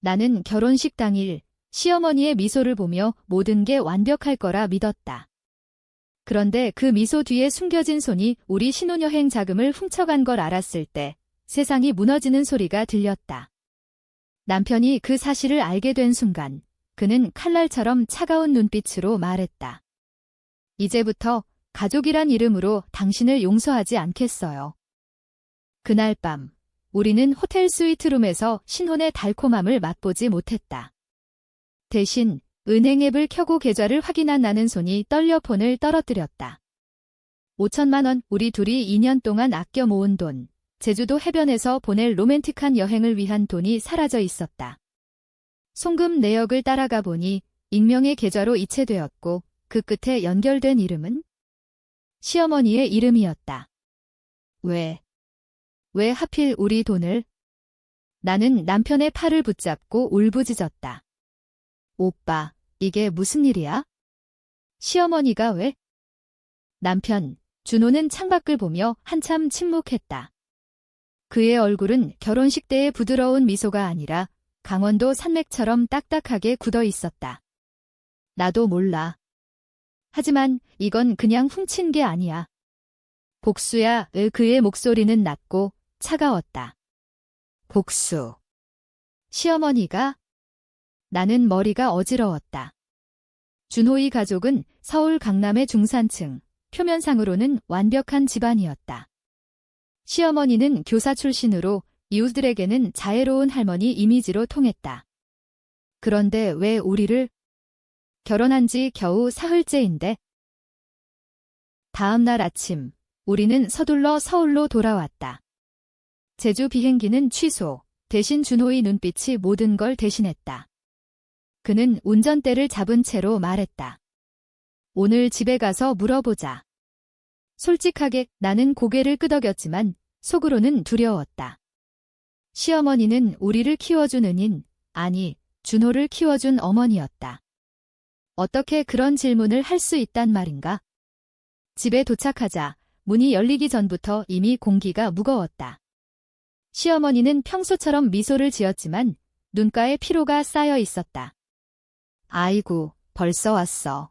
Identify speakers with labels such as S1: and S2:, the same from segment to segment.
S1: 나는 결혼식 당일 시어머니의 미소를 보며 모든 게 완벽할 거라 믿었다. 그런데 그 미소 뒤에 숨겨진 손이 우리 신혼여행 자금을 훔쳐간 걸 알았을 때 세상이 무너지는 소리가 들렸다. 남편이 그 사실을 알게 된 순간 그는 칼날처럼 차가운 눈빛으로 말했다. 이제부터 가족이란 이름으로 당신을 용서하지 않겠어요. 그날 밤 우리는 호텔 스위트룸에서 신혼의 달콤함을 맛보지 못했다. 대신 은행 앱을 켜고 계좌를 확인한 나는 손이 떨려 폰을 떨어뜨렸다. 5천만 원 우리 둘이 2년 동안 아껴 모은 돈, 제주도 해변에서 보낼 로맨틱한 여행을 위한 돈이 사라져 있었다. 송금 내역을 따라가 보니 익명의 계좌로 이체되었고 그 끝에 연결된 이름은 시어머니의 이름이었다. 왜? 왜 하필 우리 돈을? 나는 남편의 팔을 붙잡고 울부짖었다. 오빠, 이게 무슨 일이야? 시어머니가 왜? 남편, 준호는 창밖을 보며 한참 침묵했다. 그의 얼굴은 결혼식 때의 부드러운 미소가 아니라 강원도 산맥처럼 딱딱하게 굳어 있었다. 나도 몰라. 하지만 이건 그냥 훔친 게 아니야. 복수야, 으 그의 목소리는 낮고 차가웠다. 복수. 시어머니가? 나는 머리가 어지러웠다. 준호의 가족은 서울 강남의 중산층, 표면상으로는 완벽한 집안이었다. 시어머니는 교사 출신으로 이웃들에게는 자애로운 할머니 이미지로 통했다. 그런데 왜 우리를 결혼한 지 겨우 사흘째인데 다음 날 아침 우리는 서둘러 서울로 돌아왔다. 제주 비행기는 취소, 대신 준호의 눈빛이 모든 걸 대신했다. 그는 운전대를 잡은 채로 말했다. 오늘 집에 가서 물어보자. 솔직하게 나는 고개를 끄덕였지만 속으로는 두려웠다. 시어머니는 우리를 키워준 은인, 아니, 준호를 키워준 어머니였다. 어떻게 그런 질문을 할 수 있단 말인가? 집에 도착하자 문이 열리기 전부터 이미 공기가 무거웠다. 시어머니는 평소처럼 미소를 지었지만 눈가에 피로가 쌓여 있었다. 아이고, 벌써 왔어.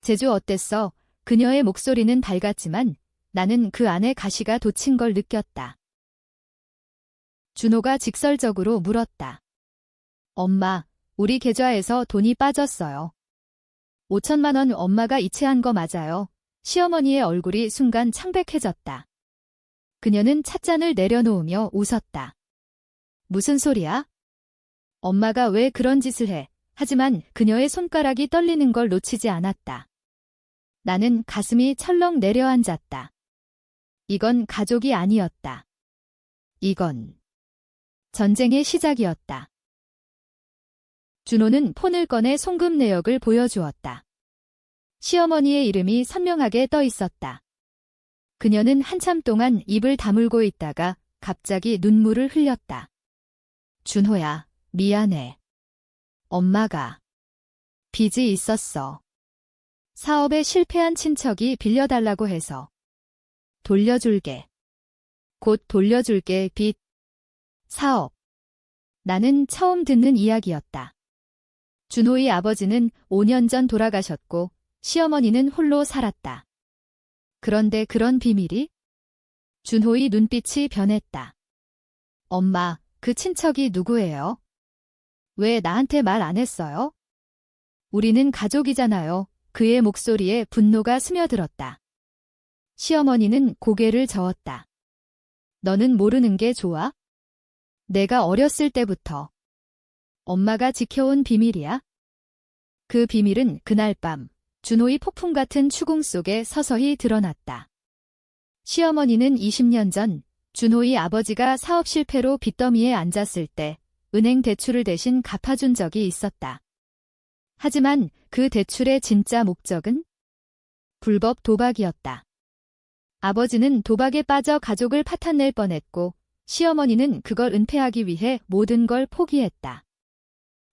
S1: 제주 어땠어? 그녀의 목소리는 밝았지만 나는 그 안에 가시가 돋친 걸 느꼈다. 준호가 직설적으로 물었다. 엄마, 우리 계좌에서 돈이 빠졌어요. 5천만 원 엄마가 이체한 거 맞아요. 시어머니의 얼굴이 순간 창백해졌다. 그녀는 찻잔을 내려놓으며 웃었다. 무슨 소리야? 엄마가 왜 그런 짓을 해? 하지만 그녀의 손가락이 떨리는 걸 놓치지 않았다. 나는 가슴이 철렁 내려앉았다. 이건 가족이 아니었다. 이건 전쟁의 시작이었다. 준호는 폰을 꺼내 송금 내역을 보여주었다. 시어머니의 이름이 선명하게 떠 있었다. 그녀는 한참 동안 입을 다물고 있다가 갑자기 눈물을 흘렸다. 준호야, 미안해. 엄마가 빚이 있었어. 사업에 실패한 친척이 빌려달라고 해서 돌려줄게. 곧 돌려줄게 빚. 사업. 나는 처음 듣는 이야기였다. 준호의 아버지는 5년 전 돌아가셨고 시어머니는 홀로 살았다. 그런데 그런 비밀이? 준호의 눈빛이 변했다. 엄마, 그 친척이 누구예요? 왜 나한테 말 안 했어요? 우리는 가족이잖아요. 그의 목소리에 분노가 스며들었다. 시어머니는 고개를 저었다. 너는 모르는 게 좋아? 내가 어렸을 때부터 엄마가 지켜온 비밀이야? 그 비밀은 그날 밤 준호의 폭풍 같은 추궁 속에 서서히 드러났다. 시어머니는 20년 전 준호의 아버지가 사업 실패로 빚더미에 앉았을 때 은행 대출을 대신 갚아준 적이 있었다. 하지만 그 대출의 진짜 목적은 불법 도박이었다. 아버지는 도박에 빠져 가족을 파탄낼 뻔했고 시어머니는 그걸 은폐하기 위해 모든 걸 포기했다.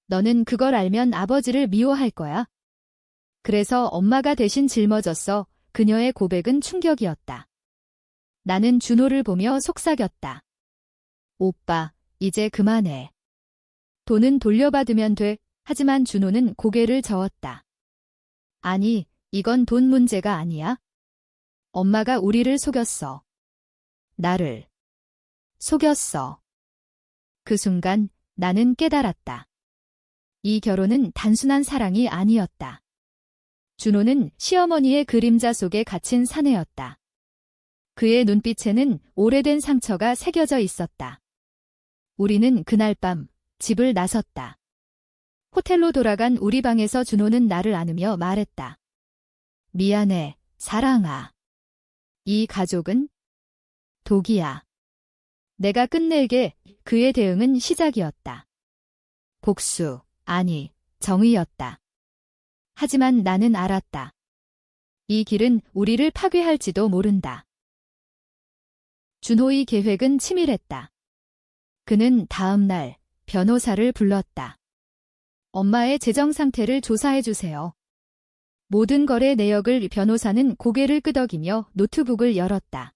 S1: 너는 그걸 알면 아버지를 미워할 거야. 그래서 엄마가 대신 짊어졌어. 그녀의 고백은 충격이었다. 나는 준호를 보며 속삭였다. 오빠, 이제 그만해. 돈은 돌려받으면 돼. 하지만 준호는 고개를 저었다. 아니, 이건 돈 문제가 아니야. 엄마가 우리를 속였어. 나를 속였어. 그 순간 나는 깨달았다. 이 결혼은 단순한 사랑이 아니었다. 준호는 시어머니의 그림자 속에 갇힌 사내였다. 그의 눈빛에는 오래된 상처가 새겨져 있었다. 우리는 그날 밤 집을 나섰다. 호텔로 돌아간 우리 방에서 준호는 나를 안으며 말했다. 미안해, 사랑아. 이 가족은 독이야. 내가 끝낼게 그의 대응은 시작이었다. 복수, 아니, 정의였다. 하지만 나는 알았다. 이 길은 우리를 파괴할지도 모른다. 준호의 계획은 치밀했다. 그는 다음 날 변호사를 불렀다. 엄마의 재정 상태를 조사해 주세요. 모든 거래 내역을 변호사는 고개를 끄덕이며 노트북을 열었다.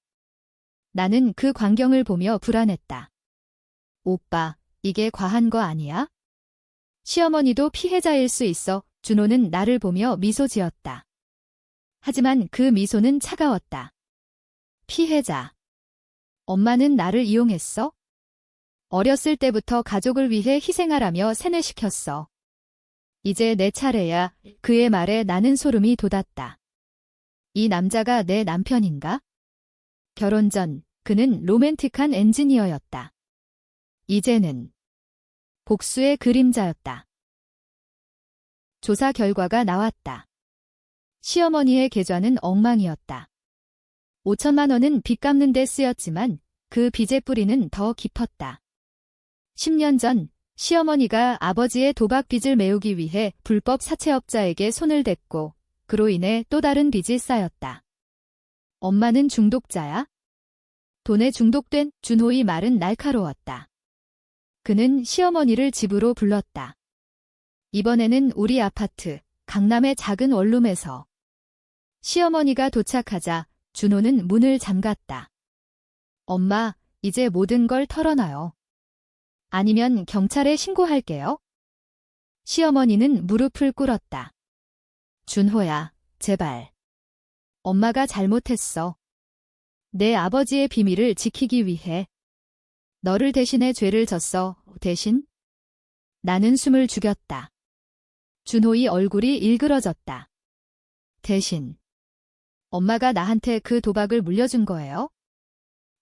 S1: 나는 그 광경을 보며 불안했다. 오빠, 이게 과한 거 아니야? 시어머니도 피해자일 수 있어 준호는 나를 보며 미소 지었다. 하지만 그 미소는 차가웠다. 피해자. 엄마는 나를 이용했어? 어렸을 때부터 가족을 위해 희생하라며 세뇌시켰어. 이제 내 차례야. 그의 말에 나는 소름이 돋았다. 이 남자가 내 남편인가? 결혼 전 그는 로맨틱한 엔지니어였다. 이제는 복수의 그림자였다. 조사 결과가 나왔다. 시어머니의 계좌는 엉망이었다. 5천만 원은 빚 갚는 데 쓰였지만 그 빚의 뿌리는 더 깊었다. 10년 전 시어머니가 아버지의 도박 빚을 메우기 위해 불법 사채업자에게 손을 댔고 그로 인해 또 다른 빚이 쌓였다. 엄마는 중독자야? 돈에 중독된 준호의 말은 날카로웠다. 그는 시어머니를 집으로 불렀다. 이번에는 우리 아파트, 강남의 작은 원룸에서. 시어머니가 도착하자 준호는 문을 잠갔다. 엄마, 이제 모든 걸 털어놔요. 아니면 경찰에 신고할게요. 시어머니는 무릎을 꿇었다. 준호야, 제발. 엄마가 잘못했어. 내 아버지의 비밀을 지키기 위해. 너를 대신해 죄를 졌어, 대신? 나는 숨을 죽였다. 준호의 얼굴이 일그러졌다. 대신. 엄마가 나한테 그 도박을 물려준 거예요?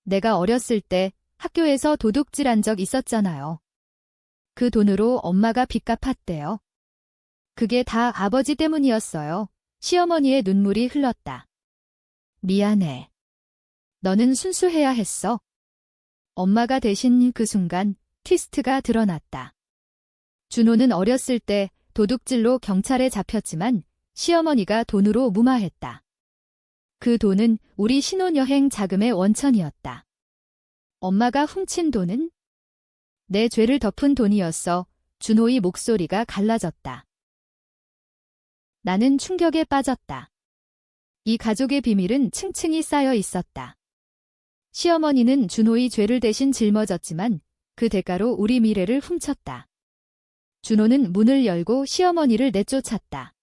S1: 내가 어렸을 때 학교에서 도둑질한 적 있었잖아요. 그 돈으로 엄마가 빚 갚았대요. 그게 다 아버지 때문이었어요. 시어머니의 눈물이 흘렀다. 미안해. 너는 순수해야 했어. 엄마가 대신 그 순간 트위스트가 드러났다. 준호는 어렸을 때 도둑질로 경찰에 잡혔지만 시어머니가 돈으로 무마했다. 그 돈은 우리 신혼여행 자금의 원천이었다. 엄마가 훔친 돈은 내 죄를 덮은 돈이었어. 준호의 목소리가 갈라졌다. 나는 충격에 빠졌다. 이 가족의 비밀은 층층이 쌓여 있었다. 시어머니는 준호의 죄를 대신 짊어졌지만 그 대가로 우리 미래를 훔쳤다. 준호는 문을 열고 시어머니를 내쫓았다.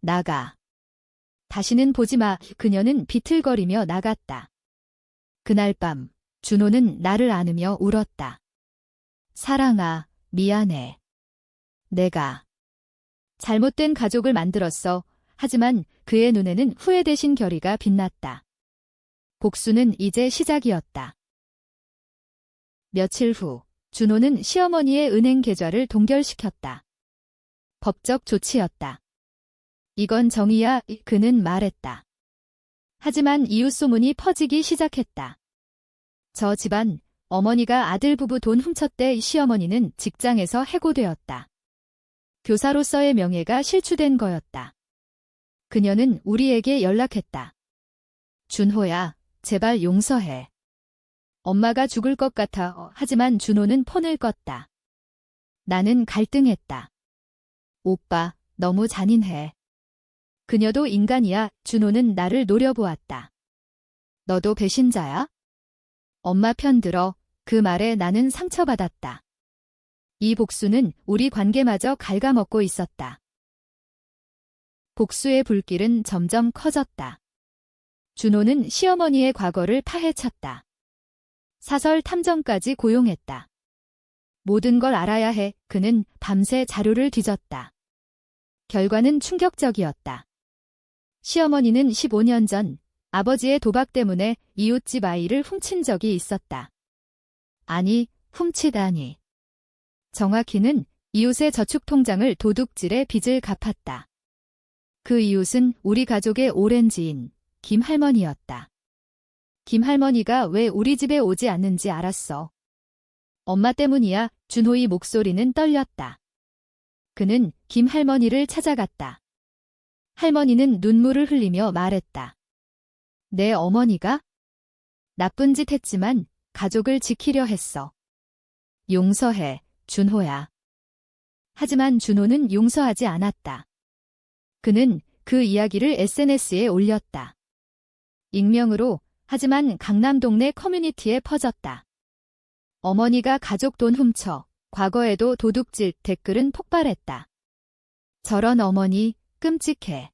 S1: 나가. 다시는 보지 마. 그녀는 비틀거리며 나갔다. 그날 밤 준호는 나를 안으며 울었다. 사랑아, 미안해. 내가 잘못된 가족을 만들었어. 하지만 그의 눈에는 후회 대신 결의가 빛났다. 복수는 이제 시작이었다. 며칠 후, 준호는 시어머니의 은행 계좌를 동결시켰다. 법적 조치였다. 이건 정의야, 그는 말했다. 하지만 이웃 소문이 퍼지기 시작했다. 저 집안 어머니가 아들 부부 돈 훔쳤대 시어머니는 직장에서 해고되었다. 교사로서의 명예가 실추된 거였다. 그녀는 우리에게 연락했다. 준호야, 제발 용서해. 엄마가 죽을 것 같아. 하지만 준호는 폰을 껐다. 나는 갈등했다. 오빠, 너무 잔인해. 그녀도 인간이야. 준호는 나를 노려보았다. 너도 배신자야? 엄마 편 들어 그 말에 나는 상처받았다. 이 복수는 우리 관계마저 갉아먹고 있었다. 복수의 불길은 점점 커졌다. 준호는 시어머니의 과거를 파헤쳤다. 사설 탐정까지 고용했다. 모든 걸 알아야 해 그는 밤새 자료를 뒤졌다. 결과는 충격적이었다. 시어머니는 15년 전 아버지의 도박 때문에 이웃집 아이를 훔친 적이 있었다. 아니, 훔치다니. 정확히는 이웃의 저축통장을 도둑질해 빚을 갚았다. 그 이웃은 우리 가족의 오랜 지인, 김 할머니였다. 김할머니가 왜 우리 집에 오지 않는지 알았어. 엄마 때문이야 준호의 목소리는 떨렸다. 그는 김할머니를 찾아갔다. 할머니는 눈물을 흘리며 말했다. 내 어머니가? 나쁜 짓 했지만 가족을 지키려 했어. 용서해, 준호야. 하지만 준호는 용서하지 않았다. 그는 그 이야기를 SNS에 올렸다. 익명으로 하지만 강남 동네 커뮤니티에 퍼졌다. 어머니가 가족 돈 훔쳐 과거에도 도둑질 댓글은 폭발했다. 저런 어머니 끔찍해.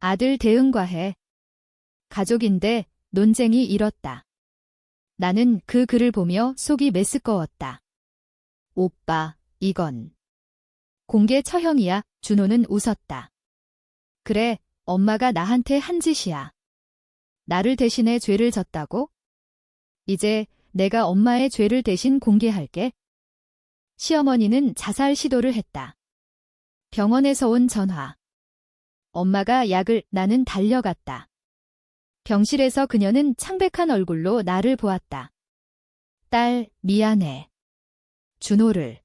S1: 아들 대응과해. 가족인데 논쟁이 일었다. 나는 그 글을 보며 속이 메스꺼웠다. 오빠, 이건. 공개 처형이야, 준호는 웃었다. 그래, 엄마가 나한테 한 짓이야. 나를 대신해 죄를 졌다고? 이제 내가 엄마의 죄를 대신 공개할게. 시어머니는 자살 시도를 했다. 병원에서 온 전화. 엄마가 약을 나는 달려갔다. 병실에서 그녀는 창백한 얼굴로 나를 보았다. 딸, 미안해. 준호를.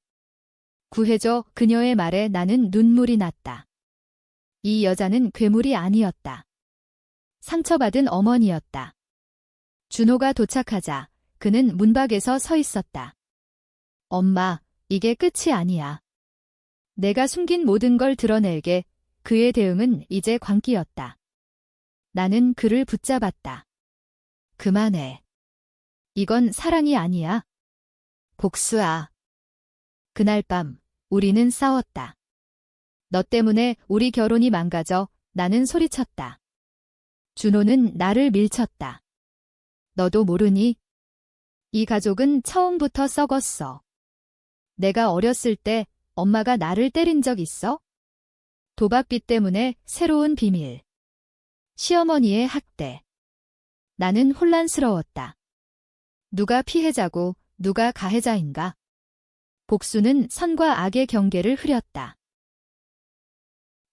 S1: 구해줘 그녀의 말에 나는 눈물이 났다. 이 여자는 괴물이 아니었다. 상처받은 어머니였다. 준호가 도착하자 그는 문 밖에서 서 있었다. 엄마, 이게 끝이 아니야. 내가 숨긴 모든 걸 드러낼게. 그의 대응은 이제 광기였다. 나는 그를 붙잡았다. 그만해. 이건 사랑이 아니야. 복수야. 그날 밤, 우리는 싸웠다. 너 때문에 우리 결혼이 망가져 나는 소리쳤다. 준호는 나를 밀쳤다. 너도 모르니? 이 가족은 처음부터 썩었어. 내가 어렸을 때 엄마가 나를 때린 적 있어? 도박빚 때문에 새로운 비밀. 시어머니의 학대. 나는 혼란스러웠다. 누가 피해자고 누가 가해자인가? 복수는 선과 악의 경계를 흐렸다.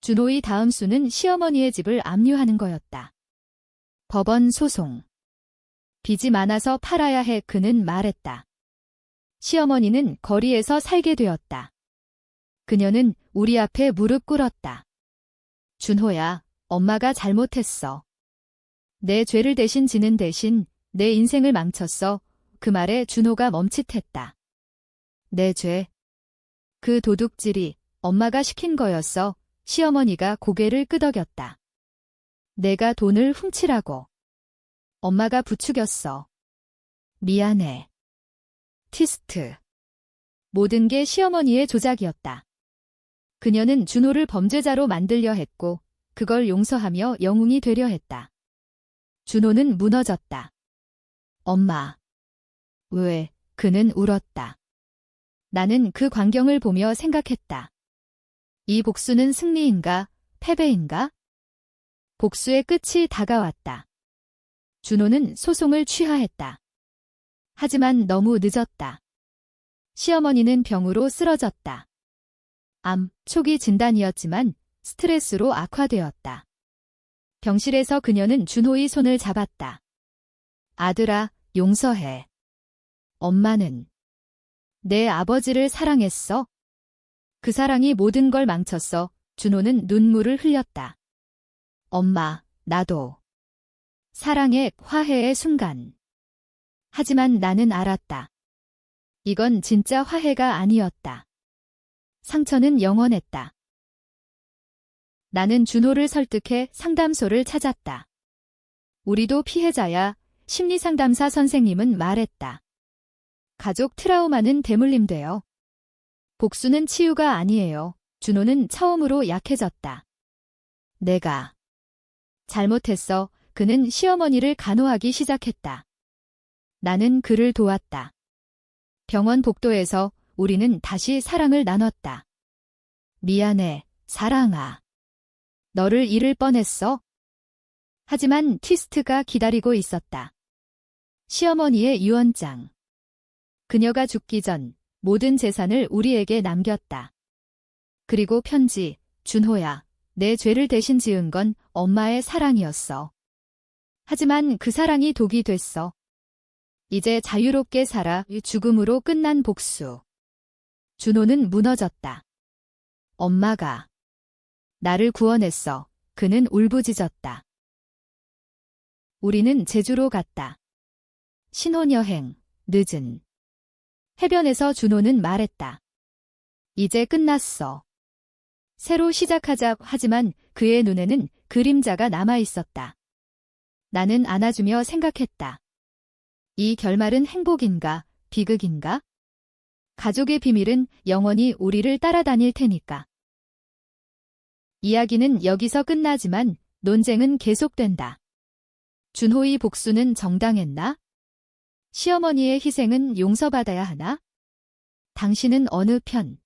S1: 준호의 다음 수는 시어머니의 집을 압류하는 거였다. 법원 소송. 빚이 많아서 팔아야 해 그는 말했다. 시어머니는 거리에서 살게 되었다. 그녀는 우리 앞에 무릎 꿇었다. 준호야, 엄마가 잘못했어. 내 죄를 대신 지는 대신 내 인생을 망쳤어. 그 말에 준호가 멈칫했다. 내 죄. 그 도둑질이 엄마가 시킨 거였어. 시어머니가 고개를 끄덕였다. 내가 돈을 훔치라고. 엄마가 부추겼어. 미안해. 티스트. 모든 게 시어머니의 조작이었다. 그녀는 준호를 범죄자로 만들려 했고 그걸 용서하며 영웅이 되려 했다. 준호는 무너졌다. 엄마. 왜, 그는 울었다. 나는 그 광경을 보며 생각했다. 이 복수는 승리인가, 패배인가? 복수의 끝이 다가왔다. 준호는 소송을 취하했다. 하지만 너무 늦었다. 시어머니는 병으로 쓰러졌다. 암, 초기 진단이었지만 스트레스로 악화되었다. 병실에서 그녀는 준호의 손을 잡았다. 아들아, 용서해. 엄마는 내 아버지를 사랑했어. 그 사랑이 모든 걸 망쳤어. 준호는 눈물을 흘렸다. 엄마, 나도. 사랑의 화해의 순간. 하지만 나는 알았다. 이건 진짜 화해가 아니었다. 상처는 영원했다. 나는 준호를 설득해 상담소를 찾았다. 우리도 피해자야, 심리상담사 선생님은 말했다. 가족 트라우마는 대물림되어 복수는 치유가 아니에요. 준호는 처음으로 약해졌다. 내가 잘못했어. 그는 시어머니를 간호하기 시작했다. 나는 그를 도왔다. 병원 복도에서 우리는 다시 사랑을 나눴다. 미안해, 사랑아. 너를 잃을 뻔했어. 하지만 트위스트가 기다리고 있었다. 시어머니의 유언장. 그녀가 죽기 전 모든 재산을 우리에게 남겼다. 그리고 편지, 준호야, 내 죄를 대신 지은 건 엄마의 사랑이었어. 하지만 그 사랑이 독이 됐어. 이제 자유롭게 살아 죽음으로 끝난 복수. 준호는 무너졌다. 엄마가 나를 구원했어. 그는 울부짖었다. 우리는 제주로 갔다. 신혼여행, 늦은. 해변에서 준호는 말했다. 이제 끝났어. 새로 시작하자 하지만 그의 눈에는 그림자가 남아 있었다. 나는 안아주며 생각했다. 이 결말은 행복인가, 비극인가? 가족의 비밀은 영원히 우리를 따라다닐 테니까. 이야기는 여기서 끝나지만 논쟁은 계속된다. 준호의 복수는 정당했나? 시어머니의 희생은 용서받아야 하나? 당신은 어느 편?